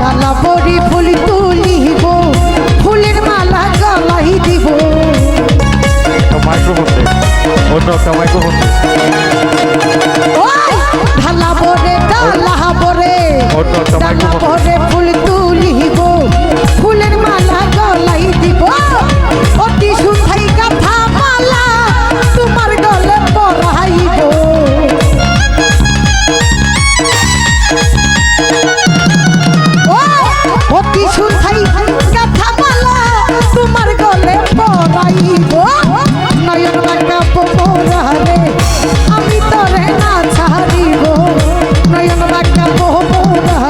ডালা পরি ফুল তুলিব ফুলের মালা গালাই দিব। তোমায় অন্য তোমায় the